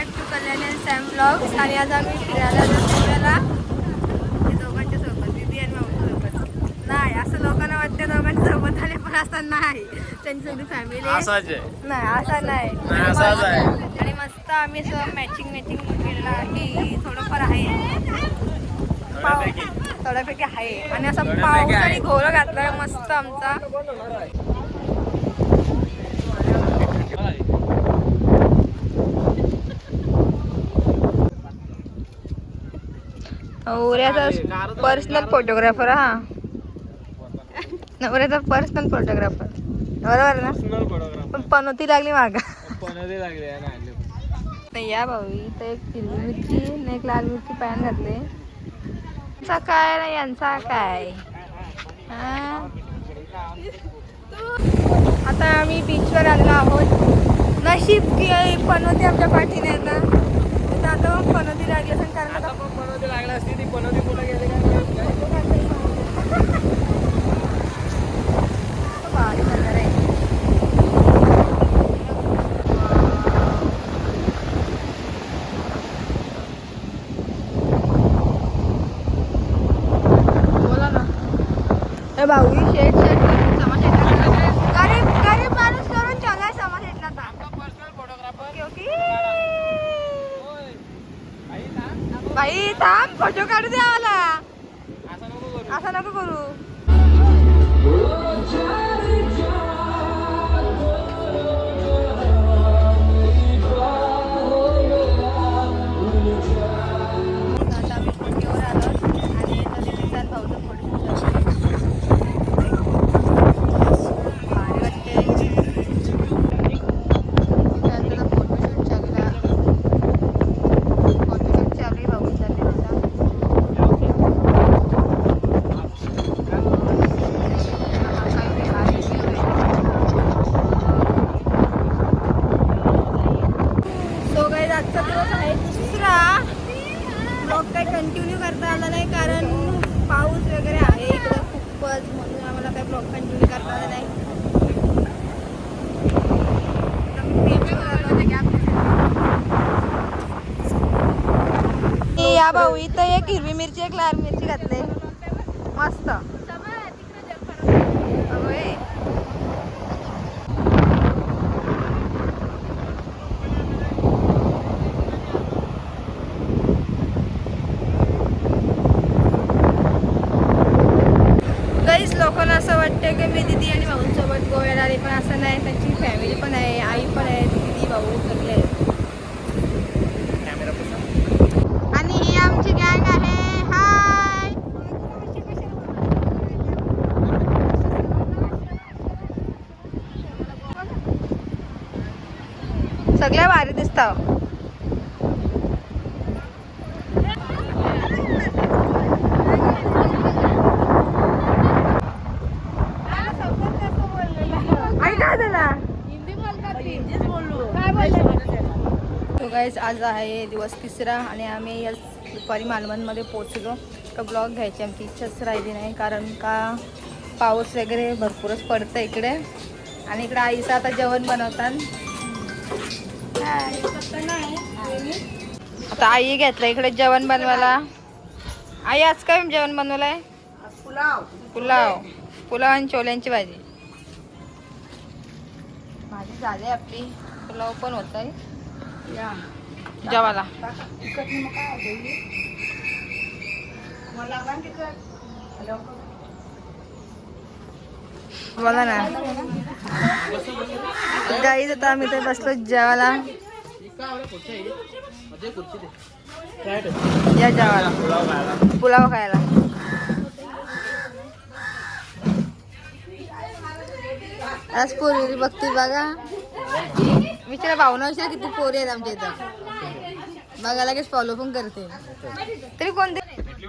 Back to Kalyani and Sam blogs आणि आज आम्ही फिरायला फिरायला दोघांच्या सोबत दिदी आणि सोबत. नाही असं लोकांना वाटतं दोघांच्या सोबत आले पण असं नाही. त्यांची सगळी फॅमिली नाही असा नाही. नाही, असाच आहे. आणि मस्त आम्ही असं मॅचिंग मॅचिंग केलेलं आहे. थोडंफार आहे. थोड्यापैकी. आहे. आणि असा पाऊस. आणि घोर घातलाय मस्त आमचा. नवऱ्याचा पर्सनल फोटोग्राफर हा. नवऱ्याचा पर्सनल फोटोग्राफर बरोबर ना. पण पनोती लागली मागा. नाही या भाऊ इथं एक हिरवी मिरची आणि एक लाल मिरची पॅन घातले. यांचा काय ना यांचा काय? आता आम्ही बीचवर आलेलो आहोत. नशीब की पनोती आमच्या पाठीने आता मग पनोती लागली असेल कारण आता पण पणती लागली असती ती पणती कुठे गेली काय भाऊ ही आजचा दिवस आहे. दुसरा ब्लॉग काही कंटिन्यू करता आला नाही कारण पाऊस वगैरे आहे इकडं खूपच म्हणून आम्हाला काही ब्लॉग कंटिन्यू करता आला नाही. या भाऊ इथं एक हिरवी मिरची एक लाल मिरची घातले. मस्त अगं ए. काहीच लोकांना असं वाटतं की मी दिदी आणि आले पण असं नाही त्यांची फॅमिली पण आहे आई पण आहे दिदी भाऊ सगळे. आहेत. आणि ही आमची गँग आहे. हाय सगळ्या भारी दिसता आई काय झाला तो गाईज आज आहे दिवस तिसरा आणि आम्ही या दुपारी मालवणमध्ये पोचलो तर ब्लॉग घ्यायची आमची इच्छाच राहिली नाही कारण का पाऊस वगैरे भरपूरच पडतं इकडे. आणि इकडे आईचं आता जेवण बनवतात. आता आई घेतलं इकडे जेवण बनवायला. आई आज काय जेवण बनवलंय? पुलाव. पुलाव पुलाव आणि छोल्यांची भाजी. भाजी झाली आपली. पुलाव पण होत आहे जेवायला. बोला ना गाईच आता आम्ही तर बसलो जेवायला. या जेवायला. पुलाव खायला. पुलाव खायला आज पोरी बघते बघा. विचारा भावना विचार किती पोरी आहेत आमच्या इथं. बघा लगेच फॉलो पण करते. तरी कोणते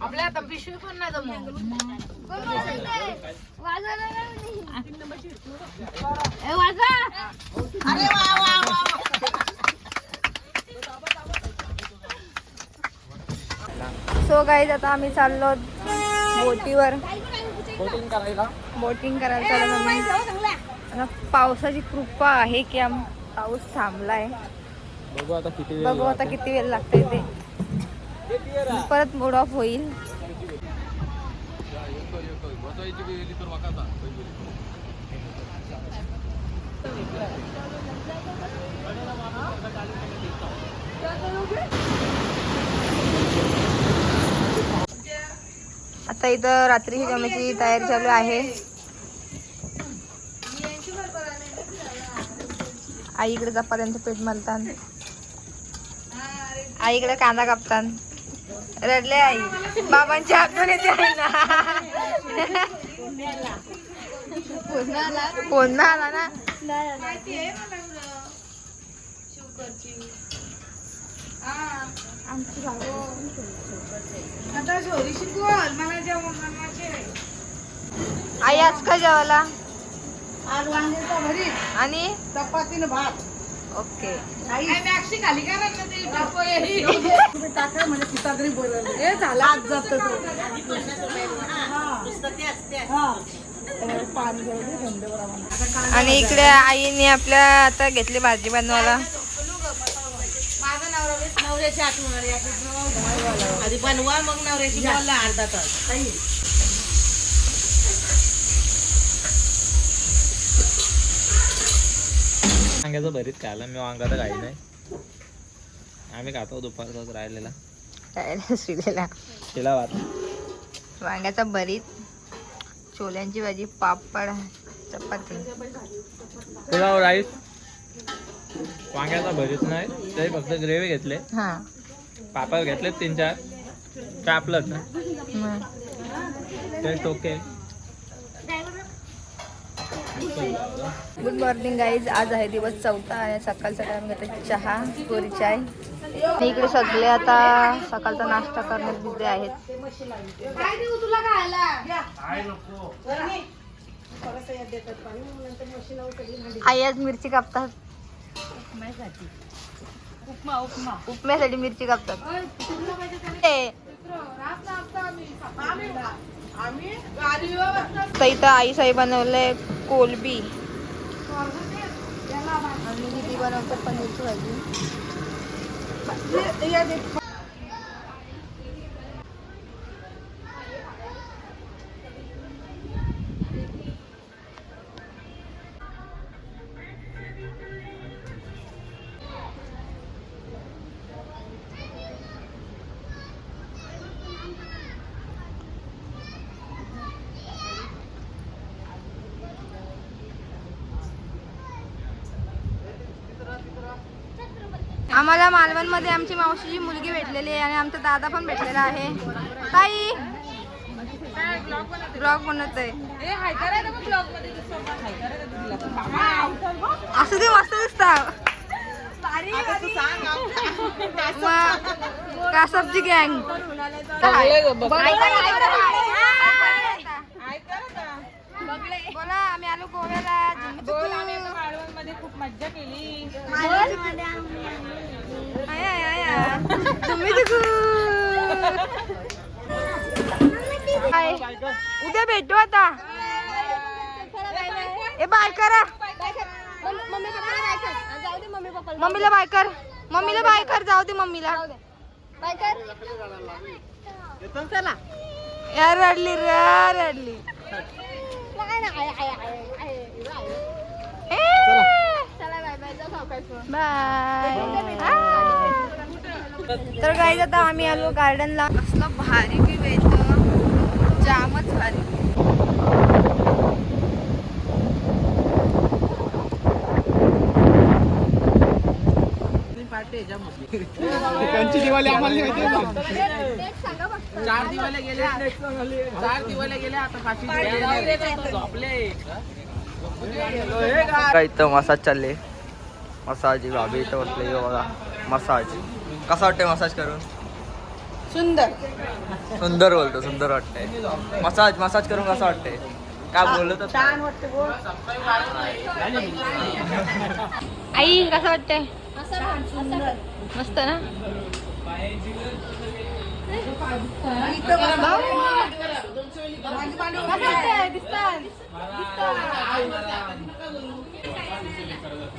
आपल्या आता पिशवी पण नाही जमू अरे वा वा वा सो गाईज आता आम्ही चाललो बोटीवर. Boating करायला? बोटिंग करायला पावसाची कृपा आहे की आम पाऊस थांबलाय. बघू आता किती वेळ बघू आता किती वेळ लागतंय ते. परत मूड ऑफ होईल. आता इथं रात्री जमायची तयारी चालू आहे. आई इकडे चपात्यांचं पीठ मलतात आई इकडे कांदा कापतात रडले आई. बाबांची आठवण येते आई ना पुन्हा आला ना? आई आज का जेवायला? आज वांग्याचा भरीत. आणि? चपातीनं भात. ओके. आई. मॅक्सी खाली का रडलं ते बापो तुम्ही टाका म्हणजे पिता तरी बोलवलं. हे झालं. आज जात पाणी जाऊ दे थंड बरोबर आणि इकडे आईने आपल्या आता घेतली भाजी बनवायला. नवऱ्याची आठवण आली. आधी बनवा मग नवऱ्याची. बोलला अर्धा तास. वांग्याचं भरीत खायला. मी वांगा तर काही नाही. आम्ही खातो दुपारचाच राहिलेला. श्रीलेला तिला भात. वांग्याचा भरीत छोल्यांची भाजी पापड चपाती. तुला राईस? वांग्याचा भरीत नाही. तरी फक्त ग्रेव्ही घेतले. हा. पापड घेतले तीन चार. कापलंच ना मग. Test okay good morning guys आज आहे दिवस चौथा आणि सकाळचा टाइम घेतो चहा कोरी चाय. आणि इकडे सगळे आता सकाळचा नाश्ता करण्यात बिझी आहेत. काय देऊ तुला खायला? आई आज मिरची कापतात. उपमा उपमा. उपम्यासाठी मिरची कापतात. आम्ही. तर इथं आई साई बनवलंय. कोलबी. आणि दिदी बनवतात पनीरची भाजी आम्हाला मालवणमध्ये आमची मावशीची मुलगी भेटलेली आहे आणि आमचा दादा पण भेटलेला आहे. ताई! ब्लॉग बनवत आहे. असं ते मस्त दिसत. कासपची गँग बोला आम्ही आलो गोव्याला. मज्जा केली. उद्या भेटू आता. ए बाय करा. मम्मीला बाय कर. मम्मीला बाय कर जाऊ दे मम्मीला. चला यार रडली रे रडली. बाय तर काही आता आम्ही आलो गार्डनला कसलं भारी व्ह्यू येतं जामच भारी. कंची दिवाळी आम्हाला चार दिवाले गेले चार दिवाले गेले आता काशी झोपले. काय इथं मसाज चालले? मसाज भाभी इथं बसले बघा मसाज. कसा वाटतंय मसाज करून? सुंदर. सुंदर बोलतो सुंदर वाटतंय. मसाज मसाज करून कसं वाटतंय? काय बोलत होता? छान वाटते बोल. आई कसं वाटतंय? मस्त ना? कसं वाटतंय? दिसतं? दिसतं? हारा किती हट्टी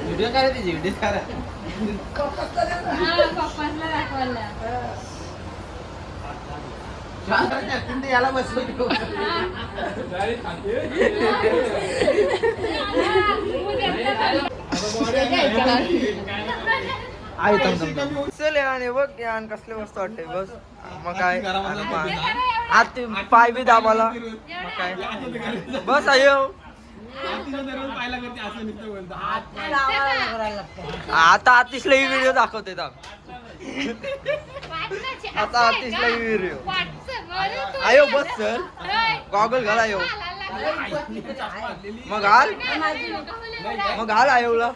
व्हिडिओ करा त्याची व्हिडिओ याला बसलो चल याने बघ यान कसले मस्त वाटते बस. मग काय? आत ते पाय बी दाबाला. मग काय? बस आयो आता आतिशला ही व्हिडिओ दाखवते. आता आतिशला ही व्हिडिओ आयो बस सर गॉगल घाल आयो. मग घाल. मग घाल आयोला.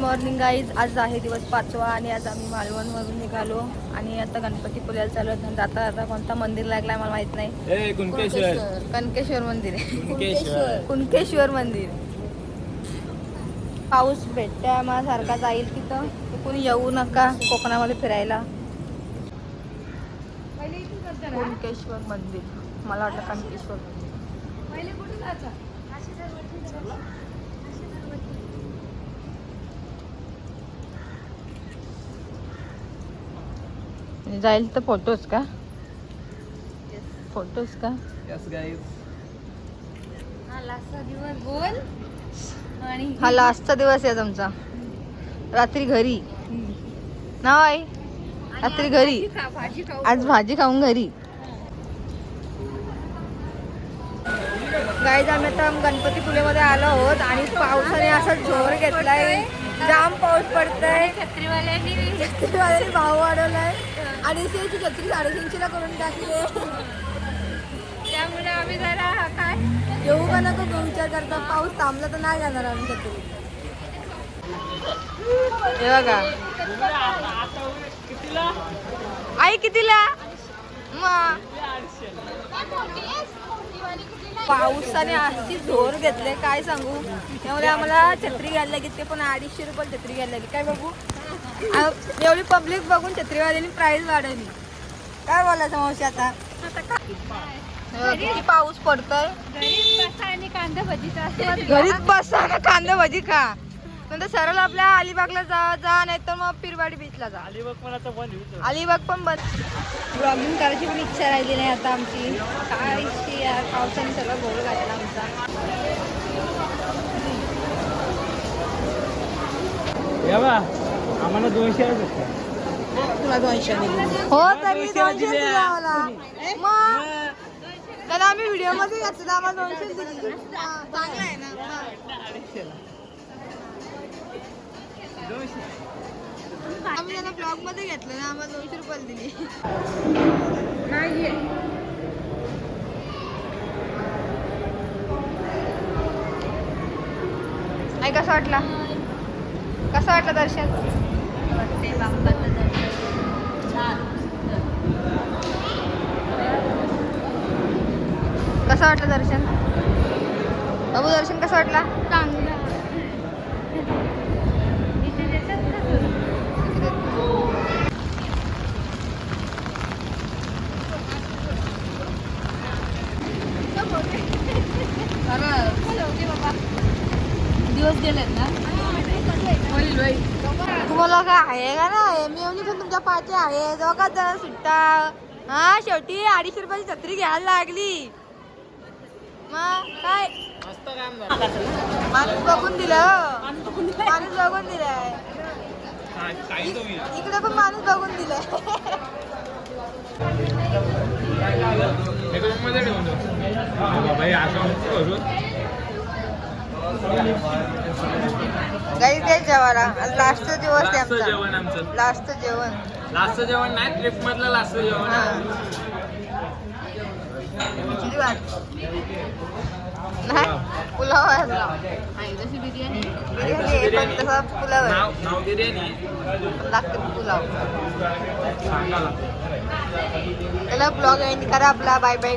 मॉर्निंग गाईज आज आहे दिवस पाचवा आणि आज आम्ही मालवणवरून निघालो. आणि आता गणपती पुण्याला चालू आहेत. जाता जाता कोणता मंदिर लागलाय मला माहीत नाही. कनकेश्वर मंदिर. आहे कुणकेश्वर मंदिर. पाऊस भेटत्या मला सारखा जाईल तिथं. कोणी येऊ नका कोकणामध्ये फिरायला. कुणकेश्वर मंदिर. मला वाटलं कणकेश्वर जाईल तर फोटोज का? फोटोज का? हा लास्टचा दिवस आहे तुमचा. रात्री घरी. ना आई रात्री घरी. आज भाजी खाऊन घरी. गाईज आम्ही आता गणपतीपुलेमध्ये आलो आहोत आणि पावसाने असा जोर घेतलाय. जाम पाऊस पडतोय. छत्रीवाल्यांनी छत्रीवाल्यांनी भाव वाढवलाय. आणि ची छत्री साडेतीनशे ला करून टाकली त्यामुळे आम्ही जरा काय? येऊ का नको तो विचार करता. पाऊस थांबला तर नाही जाणार आम्ही छत्री. हे बघा. आई कितीला? मग पावसाने अशी जोर घेतले काय सांगू? त्यामुळे आम्हाला छत्री घ्यायला लागली ते पण अडीचशे रुपये छत्री घ्यायला लागली काय बघू? एवढी पब्लिक बघून छत्रीवाल्यांनी प्राइस वाढवली. काय बोलायचं मावशी आता? किती पाऊस पडतोय? घरीच बसा ना कांदा भजी खा. नंतर सरळ आपल्या अलिबागला जा जा नाही तर मग पिरवाडी बीचला जा. अलिबाग पण बंद ब्लॉगिंग करायची पण इच्छा राहिली नाही आता आमची. काय इच्छा यार पावसाने सगळं गोळ घातला आमचा. या बा आम्हाला दोनशे आहे फक्त. तुला दोनशे हो तरी दोनशे दिले आम्हाला. मग? त्याला आम्ही व्हिडिओमध्ये घेतलं आम्हाला दोनशे दिली. चांगलं आहे ना. आम्ही त्याला ब्लॉगमध्ये घेतलं ना आम्हाला दोनशे रुपये दिली. नाही कसा वाटला? कसा वाटलं दर्शन? कसं वाटलं दर्शन? बाबू दर्शन कसं वाटला? दिवस गेलेत ना? तुम्हाला काय आहे का ना? मी येऊन पण तुमच्या पाचे आहे. दोघात जरा सुट्टा. हा शेवटी अडीचशे रुपयाची छत्री घ्यायला लागली. मग काय? माणूस बघून दिलं. माणूस बघून दिलाय. इकडे पण माणूस बघून दिलाय. करून मध्ये हा. गाई ते जेवायला आज लास्टचं दिवस आहे लास्टचं जेवण आमचा. आमचं लास्टचं जेवण. लास्टचं जेवण नाही ट्रिप मधलं लास्टचं जेवण. हा. आहे. नाही पुलाव आहे. बिर्याणी. आहे, पण तसा पुलाव आहे. नाव नाव बिर्याणी लागतं पुलाव. त्याला ब्लॉग एंड करा आपला. बाय बाय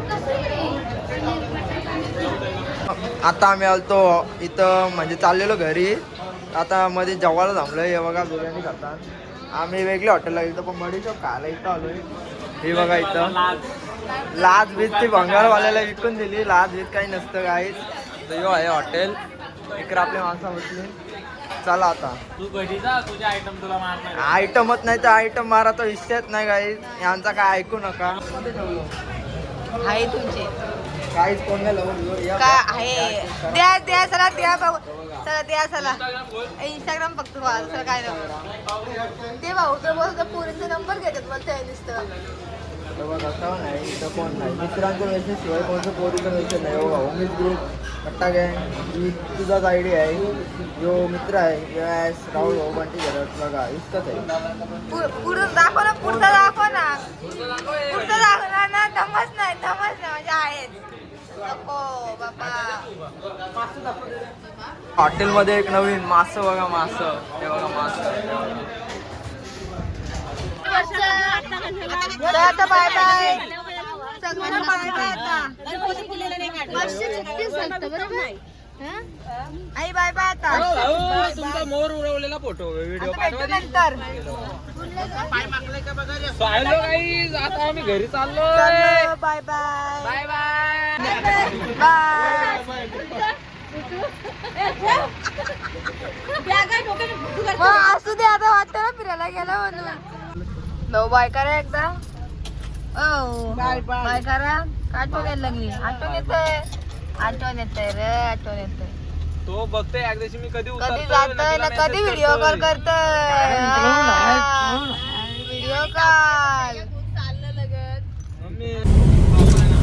आता आम्ही आलतो इथं म्हणजे चाललेलो घरी. आता मध्ये जेवायला थांबलोय हे बघा बिर्याणी खातात आम्ही वेगळ्या हॉटेलला गेलो पण बडीशॉप खायला इथं आलोय हे बघा इथं. लाज बीज ती बंगालवाल्याला विकून दिली लाज बीज काही नसतं काहीच तर ह्यो आहे हॉटेल. इकडे आपली माणसं बसली चला आता. तू घरी जा तुझे आयटम तुला मारणार आयटमच नाही तर आयटम माराचा विषयच नाही काही यांचा काय ऐकू नका. आहे तुमचे. लावून काय आहे? द्या द्या चला द्या भाऊ. चला द्या चला. इंस्टाग्राम फक्त व्हा दुसरं काय नाही. ते भाऊ तर बोलतो पुरीचा नंबर घेतात मला ते नुसतं. बघा असं नाही इथं कोण नाही. मित्रांचं मेसेज शिवाय कोणतं पोरीचं मेसेज नाही. हो उमेश ग्रुप कट्टा गँग ही तुझाच आय डी आहे जो मित्र आहे यस राहुल भाऊ बंटी घरात बघा इतकंच आहे पुढं दाखव ना पुढचा दाखव ना। पुढचा दाखवणार ना दमच नाही दमच नाही म्हणजे आहेत हॉटेलमध्ये एक नवीन मासं बघा मासं. हे बघा मासं. आता बाय बाय सगळ्यांना बाय बाय आता आई बाय बाय आता. तुमचा मोर उडवलेला फोटो व्हिडिओ नंतर. आता आम्ही घरी चाललो चलो bye bye. Bye bye. Bye. असू दे आता वाटतं ना फिरायला गेला म्हणून. लो बाय करा एकदा. ओ बाय बाय करा आठवण यायला लागली आठवण येते आठवण येते रे आठवण येते तो बघतोय एकदाशी मी कधी कधी जातोय ना कधी व्हिडिओ कॉल करतोय. व्हिडिओ कॉल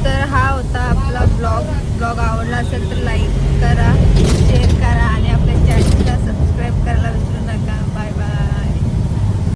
तर हा होता आपला ब्लॉग ब्लॉग आवडला असेल तर लाईक करा शेअर करा आणि आपल्या चॅनलला सबस्क्राईब करायला विसरू